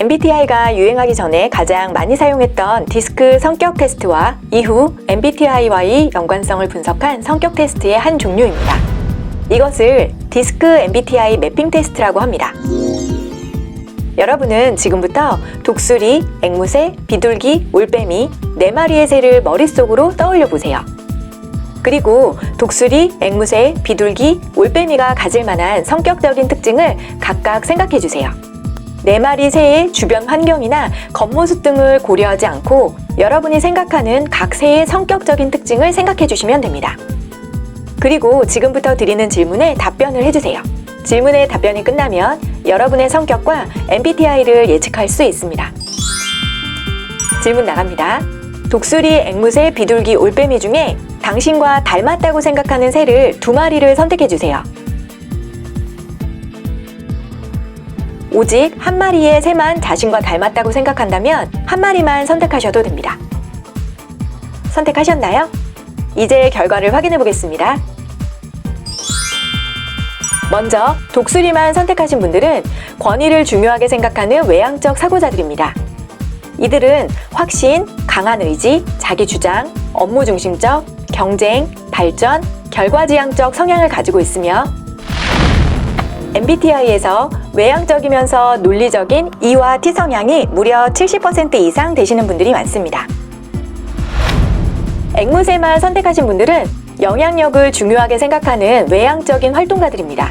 MBTI가 유행하기 전에 가장 많이 사용했던 디스크 성격 테스트와 이후 MBTI와의 연관성을 분석한 성격 테스트의 한 종류입니다. 이것을 디스크 MBTI 매핑 테스트라고 합니다. 여러분은 지금부터 독수리, 앵무새, 비둘기, 올빼미 네 마리의 새를 머릿속으로 떠올려 보세요. 그리고 독수리, 앵무새, 비둘기, 올빼미가 가질 만한 성격적인 특징을 각각 생각해 주세요. 네 마리 새의 주변 환경이나 겉모습 등을 고려하지 않고 여러분이 생각하는 각 새의 성격적인 특징을 생각해 주시면 됩니다. 그리고 지금부터 드리는 질문에 답변을 해주세요. 질문에 답변이 끝나면 여러분의 성격과 MBTI를 예측할 수 있습니다. 질문 나갑니다. 독수리, 앵무새, 비둘기, 올빼미 중에 당신과 닮았다고 생각하는 새를 두 마리를 선택해 주세요. 오직 한 마리의 새만 자신과 닮았다고 생각한다면 한 마리만 선택하셔도 됩니다. 선택하셨나요? 이제 결과를 확인해 보겠습니다. 먼저 독수리만 선택하신 분들은 권위를 중요하게 생각하는 외향적 사고자들입니다. 이들은 확신, 강한 의지, 자기 주장, 업무 중심적, 경쟁, 발전, 결과지향적 성향을 가지고 있으며 MBTI에서 외향적이면서 논리적인 E와 T 성향이 무려 70% 이상 되시는 분들이 많습니다. 앵무새만 선택하신 분들은 영향력을 중요하게 생각하는 외향적인 활동가들입니다.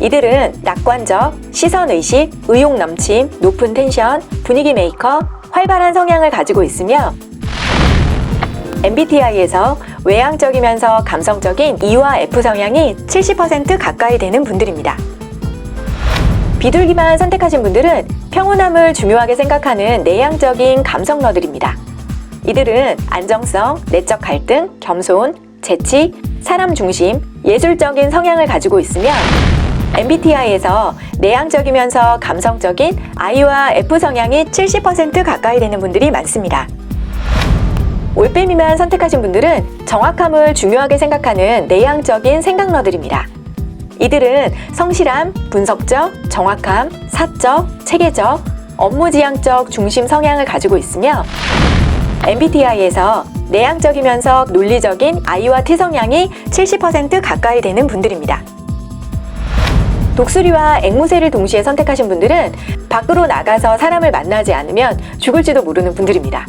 이들은 낙관적, 시선의식, 의욕 넘침, 높은 텐션, 분위기 메이커, 활발한 성향을 가지고 있으며 MBTI에서 외향적이면서 감성적인 E와 F 성향이 70% 가까이 되는 분들입니다. 비둘기만 선택하신 분들은 평온함을 중요하게 생각하는 내향적인 감성러들입니다. 이들은 안정성, 내적 갈등, 겸손, 재치, 사람 중심, 예술적인 성향을 가지고 있으며 MBTI에서 내향적이면서 감성적인 I와 F 성향이 70% 가까이 되는 분들이 많습니다. 올빼미만 선택하신 분들은 정확함을 중요하게 생각하는 내향적인 생각러들입니다. 이들은 성실함, 분석적, 정확함, 사적, 체계적, 업무지향적 중심 성향을 가지고 있으며 MBTI에서 내향적이면서 논리적인 I와 T 성향이 70% 가까이 되는 분들입니다. 독수리와 앵무새를 동시에 선택하신 분들은 밖으로 나가서 사람을 만나지 않으면 죽을지도 모르는 분들입니다.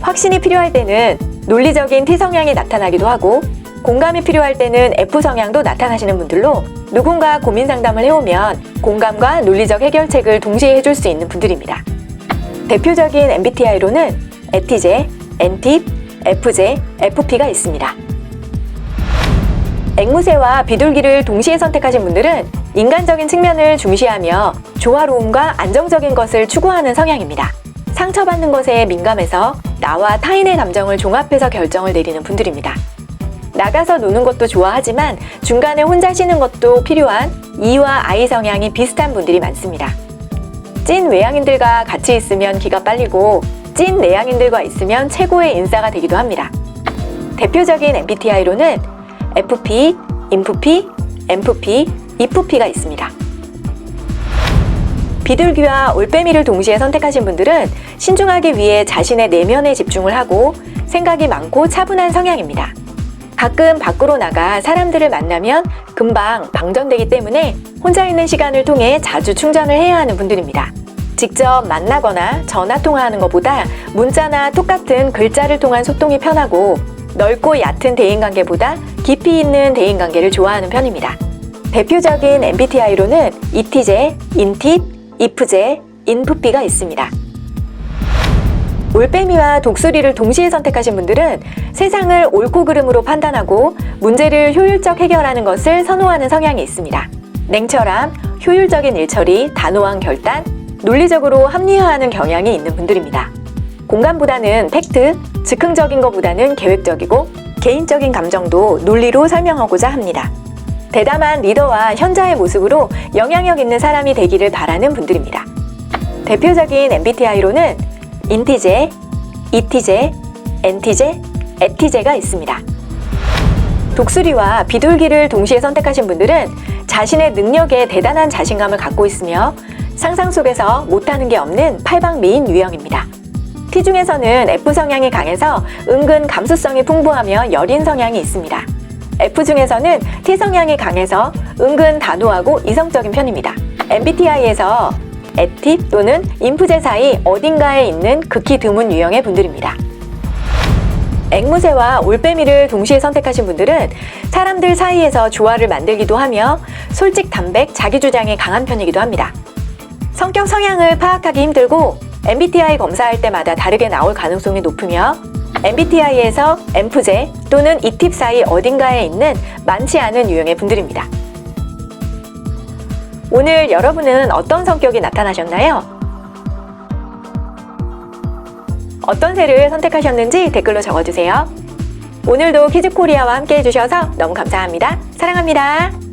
확신이 필요할 때는 논리적인 T 성향이 나타나기도 하고 공감이 필요할 때는 F 성향도 나타나시는 분들로 누군가 고민 상담을 해오면 공감과 논리적 해결책을 동시에 해줄 수 있는 분들입니다. 대표적인 MBTI로는 에티제, 엔팁, FJ, FP가 있습니다. 앵무새와 비둘기를 동시에 선택하신 분들은 인간적인 측면을 중시하며 조화로움과 안정적인 것을 추구하는 성향입니다. 상처받는 것에 민감해서 나와 타인의 감정을 종합해서 결정을 내리는 분들입니다. 나가서 노는 것도 좋아하지만 중간에 혼자 쉬는 것도 필요한 E와 I 성향이 비슷한 분들이 많습니다. 찐 외향인들과 같이 있으면 기가 빨리고 찐 내향인들과 있으면 최고의 인싸가 되기도 합니다. 대표적인 MBTI로는 FP, INFP, MFP, EFP가 있습니다. 비둘기와 올빼미를 동시에 선택하신 분들은 신중하기 위해 자신의 내면에 집중을 하고 생각이 많고 차분한 성향입니다. 가끔 밖으로 나가 사람들을 만나면 금방 방전되기 때문에 혼자 있는 시간을 통해 자주 충전을 해야 하는 분들입니다. 직접 만나거나 전화 통화하는 것보다 문자나 똑같은 글자를 통한 소통이 편하고 넓고 얕은 대인관계보다 깊이 있는 대인관계를 좋아하는 편입니다. 대표적인 MBTI로는 ETJ, INTIP, IFJ, INFP가 있습니다. 올빼미와 독수리를 동시에 선택하신 분들은 세상을 옳고 그름으로 판단하고 문제를 효율적 해결하는 것을 선호하는 성향이 있습니다. 냉철함, 효율적인 일처리, 단호한 결단, 논리적으로 합리화하는 경향이 있는 분들입니다. 공감보다는 팩트, 즉흥적인 것보다는 계획적이고 개인적인 감정도 논리로 설명하고자 합니다. 대담한 리더와 현자의 모습으로 영향력 있는 사람이 되기를 바라는 분들입니다. 대표적인 MBTI로는 인티제, 이티제, 엔티제, 에티제가 있습니다. 독수리와 비둘기를 동시에 선택하신 분들은 자신의 능력에 대단한 자신감을 갖고 있으며 상상 속에서 못하는 게 없는 팔방미인 유형입니다. T 중에서는 F 성향이 강해서 은근 감수성이 풍부하며 여린 성향이 있습니다. F 중에서는 T 성향이 강해서 은근 단호하고 이성적인 편입니다. MBTI에서 애팁 또는 인프제 사이 어딘가에 있는 극히 드문 유형의 분들입니다. 앵무새와 올빼미를 동시에 선택하신 분들은 사람들 사이에서 조화를 만들기도 하며 솔직 담백 자기 주장이 강한 편이기도 합니다. 성격 성향을 파악하기 힘들고 MBTI 검사할 때마다 다르게 나올 가능성이 높으며 MBTI에서 엠프제 또는 이팁 사이 어딘가에 있는 많지 않은 유형의 분들입니다. 오늘 여러분은 어떤 성격이 나타나셨나요? 어떤 새를 선택하셨는지 댓글로 적어주세요. 오늘도 키즈코리아와 함께 해주셔서 너무 감사합니다. 사랑합니다.